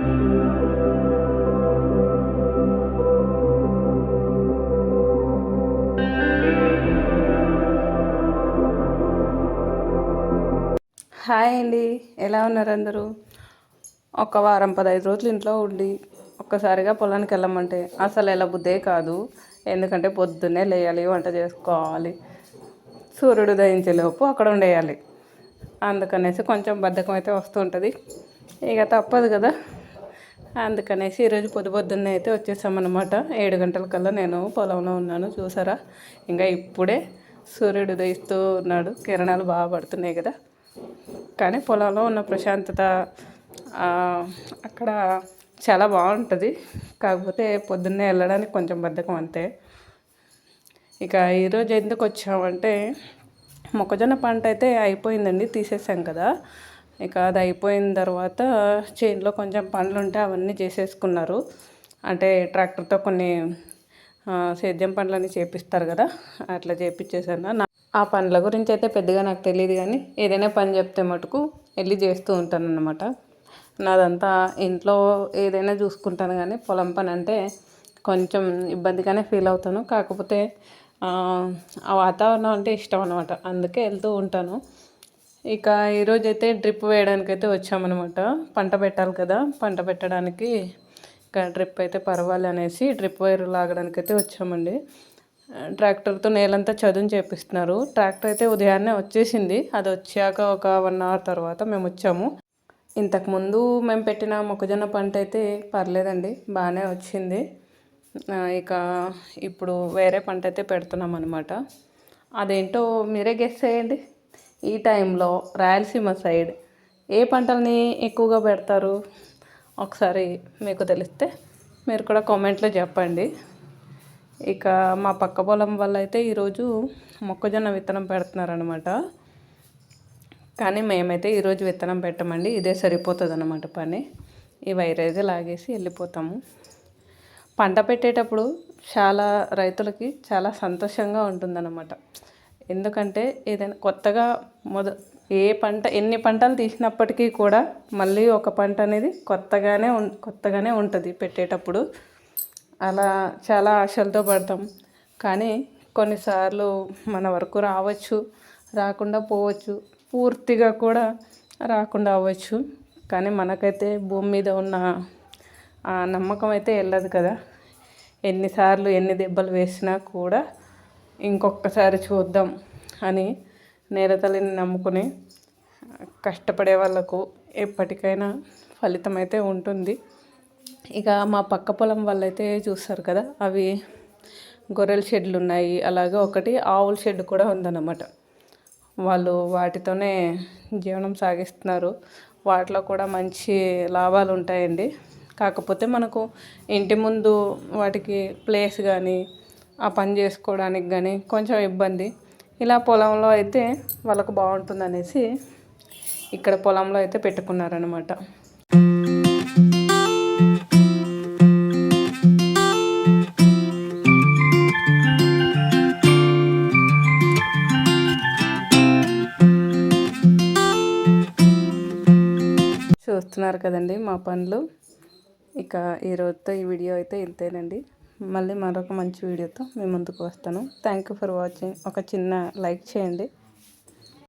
Hi అండి. ఎలా ఉన్నారు అందరూ? ఒక వారం పదహైదు రోజులు ఇంట్లో ఉండి ఒక్కసారిగా పొలానికి వెళ్ళమంటే అసలు ఎలా బుద్ధే కాదు. ఎందుకంటే పొద్దున్నే లేయాలి వంట చేసుకోవాలి. సూర్యుడు దయించేలోపు అక్కడ ఉండేయాలి. అందుకనేసి కొంచెం బద్ధకం అయితే వస్తుంటుంది ఇక తప్పదు కదా. అందుకనేసి ఈరోజు పొద్దు పొద్దున్న అయితే వచ్చేసామన్నమాట. ఏడు గంటల కల్లా నేను పొలంలో ఉన్నాను చూసారా? ఇంకా ఇప్పుడే సూర్యుడు ఉదయిస్తూ ఉన్నాడు. కిరణాలు బాగా పడుతున్నాయి కదా. కానీ పొలంలో ఉన్న ప్రశాంతత అక్కడ చాలా బాగుంటుంది. కాకపోతే పొద్దున్నే వెళ్ళడానికి కొంచెం బద్ధకం అంతే. ఇక ఈరోజు ఎందుకు వచ్చామంటే మొక్కజొన్న పంట అయితే అయిపోయిందండి తీసేసాం కదా. ఇక అది అయిపోయిన తర్వాత చేనులో కొంచెం పనులు ఉంటే అవన్నీ చేసేసుకున్నారు. అంటే ట్రాక్టర్తో కొన్ని సేద్యం పనులన్నీ చేపిస్తారు కదా అట్లా చేపించేసాను ఆ పనుల గురించి అయితే పెద్దగా నాకు తెలియదు కానీ ఏదైనా పని చెప్తే మటుకు వెళ్ళి చేస్తూ ఉంటాను అన్నమాట నాదంతా ఇంట్లో ఏదైనా చూసుకుంటాను కానీ పొలం పని అంటే కొంచెం ఇబ్బందిగానే ఫీల్ అవుతాను. కాకపోతే ఆ వాతావరణం అంటే ఇష్టం అనమాట అందుకే వెళ్తూ ఉంటాను. ఇక ఈరోజు అయితే డ్రిప్ వేయడానికి అయితే వచ్చామన్నమాట. పంట పెట్టాలి కదా పంట పెట్టడానికి ఇక డ్రిప్ అయితే పర్వాలి అనేసి డ్రిప్ వైర్ లాగడానికి అయితే వచ్చామండి. ట్రాక్టర్తో నేలంతా చదును చేపిస్తున్నారు. ట్రాక్టర్ అయితే ఉదయాన్నే వచ్చేసింది. అది వచ్చాక ఒక వన్ అవర్ తర్వాత మేము వచ్చాము. ఇంతకుముందు మేము పెట్టిన మొక్కజొన్న పంట అయితే పర్లేదండి బాగానే వచ్చింది. ఇక ఇప్పుడు వేరే పంట అయితే పెడుతున్నాం అనమాట అదేంటో మీరే గెస్ చేయండి. ఈ టైంలో రాయలసీమ సైడ్ ఏ పంటల్ని ఎక్కువగా పెడతారు? ఒకసారి మీకు తెలిస్తే మీరు కూడా కామెంట్లో చెప్పండి. ఇక మా పక్క పొలం వల్ల అయితే ఈరోజు మొక్కజొన్న విత్తనం పెడుతున్నారనమాట కానీ మేమైతే ఈరోజు విత్తనం పెట్టమండి. ఇదే సరిపోతుంది అనమాట పని. ఈ వైరైతే లాగేసి వెళ్ళిపోతాము. పంట పెట్టేటప్పుడు చాలా రైతులకి చాలా సంతోషంగా ఉంటుందన్నమాట. ఎందుకంటే ఏదైనా కొత్తగా మొద ఏ పంట ఎన్ని పంటలు తీసినప్పటికీ కూడా మళ్ళీ ఒక పంట అనేది కొత్తగానే ఉం కొత్తగానే ఉంటుంది పెట్టేటప్పుడు. అలా చాలా ఆశలతో పడతాం. కానీ కొన్నిసార్లు మన వరకు రావచ్చు రాకుండా పోవచ్చు పూర్తిగా కూడా రాకుండా అవ్వచ్చు. కానీ మనకైతే భూమి మీద ఉన్న ఆ నమ్మకం అయితే వెళ్ళదు కదా. ఎన్నిసార్లు ఎన్ని దెబ్బలు వేసినా కూడా ఇంకొకసారి చూద్దాం అని నేరతల్లిని నమ్ముకుని కష్టపడే వాళ్ళకు ఎప్పటికైనా ఫలితం అయితే ఉంటుంది. ఇక మా పక్క పొలం వాళ్ళైతే చూస్తారు కదా అవి గొర్రెల షెడ్లు ఉన్నాయి. అలాగే ఒకటి ఆవుల షెడ్ కూడా ఉందన్నమాట. వాళ్ళు వాటితోనే జీవనం సాగిస్తున్నారు. వాటిలో కూడా మంచి లాభాలు ఉంటాయండి. కాకపోతే మనకు ఇంటి ముందు వాటికి ప్లేస్ కానీ ఆ పని చేసుకోవడానికి కానీ కొంచెం ఇబ్బంది. ఇలా పొలంలో అయితే వాళ్ళకు బాగుంటుంది అనేసి ఇక్కడ పొలంలో అయితే పెట్టుకున్నారనమాట చూస్తున్నారు కదండి మా పనులు. ఇక ఈ రోజుతో ఈ వీడియో అయితే ఇంతేనండి. మళ్ళీ మరొక మంచి వీడియోతో మీ ముందుకు వస్తాను. థ్యాంక్ యూ ఫర్ వాచింగ్ ఒక చిన్న లైక్ చేయండి.